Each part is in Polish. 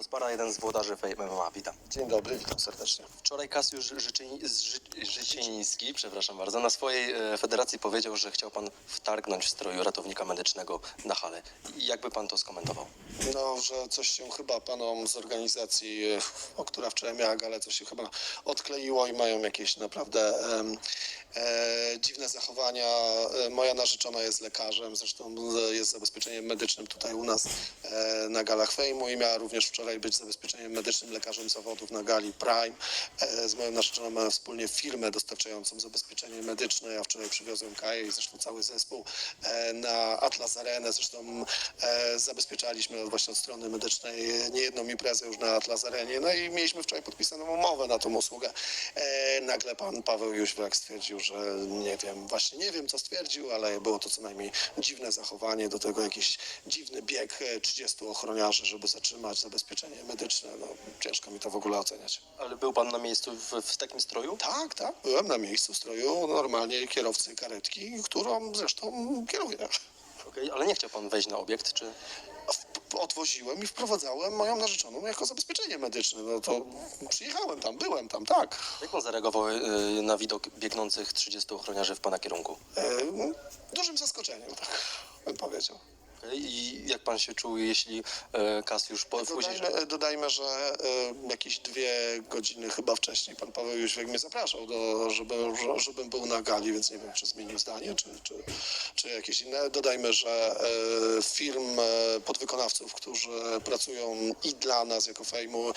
Rozpara, jeden z włodarzy MMA, witam. Dzień dobry, witam serdecznie. Wczoraj Kasiusz Życzyni, Ży, Życieniński, przepraszam bardzo, na swojej e, federacji powiedział, że chciał pan wtargnąć w stroju ratownika medycznego na halę. Jakby pan to skomentował? No, że coś się chyba panom z organizacji, e, o która wczoraj miała galę, coś się chyba odkleiło i mają jakieś naprawdę em, e, dziwne zachowania. E, moja narzeczona jest lekarzem, zresztą e, jest zabezpieczeniem medycznym tutaj u nas e, na galach Fejmu i miała również wczoraj być zabezpieczeniem medycznym lekarzem zawodów na gali Prime. E, z moją narzeczoną mamy wspólnie firmę dostarczającą zabezpieczenie medyczne. Ja wczoraj przywiozłem Kaję i zresztą cały zespół e, na Atlas Arenę. Zresztą e, zabezpieczaliśmy właśnie od strony medycznej niejedną imprezę już na Atlas Arenie. No i mieliśmy wczoraj podpisaną umowę na tą usługę. Nagle pan Paweł Jóźwiak stwierdził, że nie wiem, właśnie nie wiem co stwierdził, ale było to co najmniej dziwne zachowanie, do tego jakiś dziwny bieg e, 30 ochroniarzy, żeby zatrzymać zabezpieczenie medyczne. No, ciężko mi to w ogóle oceniać. Ale był pan na miejscu w, w takim stroju? Tak, tak, byłem na miejscu w stroju normalnie kierowcy karetki, którą zresztą kieruję. Okej, ale nie chciał pan wejść na obiekt, czy... W- Odwoziłem i wprowadzałem moją narzeczoną jako zabezpieczenie medyczne. No to przyjechałem tam, byłem tam, tak. Jak pan zareagował e, na widok biegnących 30 ochroniarzy w pana kierunku? E, dużym zaskoczeniem, tak bym powiedział. I jak pan się czuł, jeśli e, Kasiusz po, później... Dodajmy, dodajmy, że e, jakieś dwie godziny chyba wcześniej pan Paweł Jóźwiak mnie zapraszał, do, żeby, że- żebym był na gali, więc nie wiem, czy zmienił zdanie, czy, czy, czy jakieś inne. Dodajmy, że e, firm podwykonawców, którzy pracują i dla nas jako Fejmu,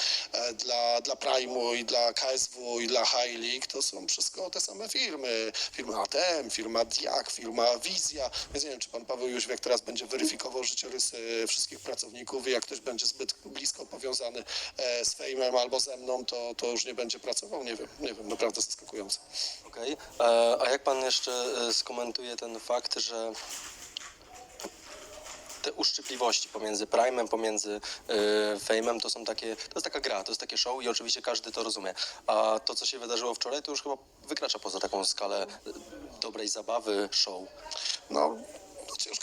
dla, dla Prime'u, i dla KSW, i dla High League, to są wszystko te same firmy. Firma ATM, firma Diak, firma Wizja. Więc nie wiem, czy pan Paweł Jóźwiak teraz będzie weryfikował życiorysy wszystkich pracowników i jak ktoś będzie zbyt blisko powiązany e, z Fejmem albo ze mną, to, to już nie będzie pracował. Nie wiem, nie wiem, naprawdę zaskakujące. Okej. E, A jak pan jeszcze e, skomentuje ten fakt, że te uszczypliwości pomiędzy Prime'em, pomiędzy e, Fame'em to są takie, to jest taka gra, to jest takie show i oczywiście każdy to rozumie. A to, co się wydarzyło wczoraj, to już chyba wykracza poza taką skalę e, dobrej zabawy, show. No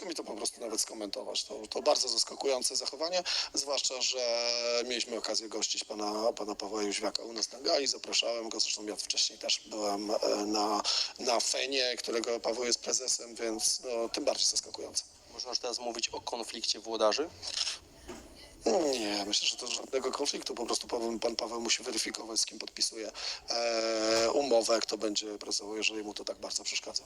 ciężko mi to po prostu nawet skomentować. To, to bardzo zaskakujące zachowanie, zwłaszcza, że mieliśmy okazję gościć pana, pana Pawła Jóźwiaka u nas na gali. Zapraszałem go, zresztą ja wcześniej też byłem e, na, na Fenie, którego Paweł jest prezesem, więc no, tym bardziej zaskakujące. Można już teraz mówić o konflikcie włodarzy? Nie, myślę, że to żadnego konfliktu. Po prostu Paweł, pan Paweł musi weryfikować, z kim podpisuje e, umowę, kto będzie pracował, jeżeli mu to tak bardzo przeszkadza.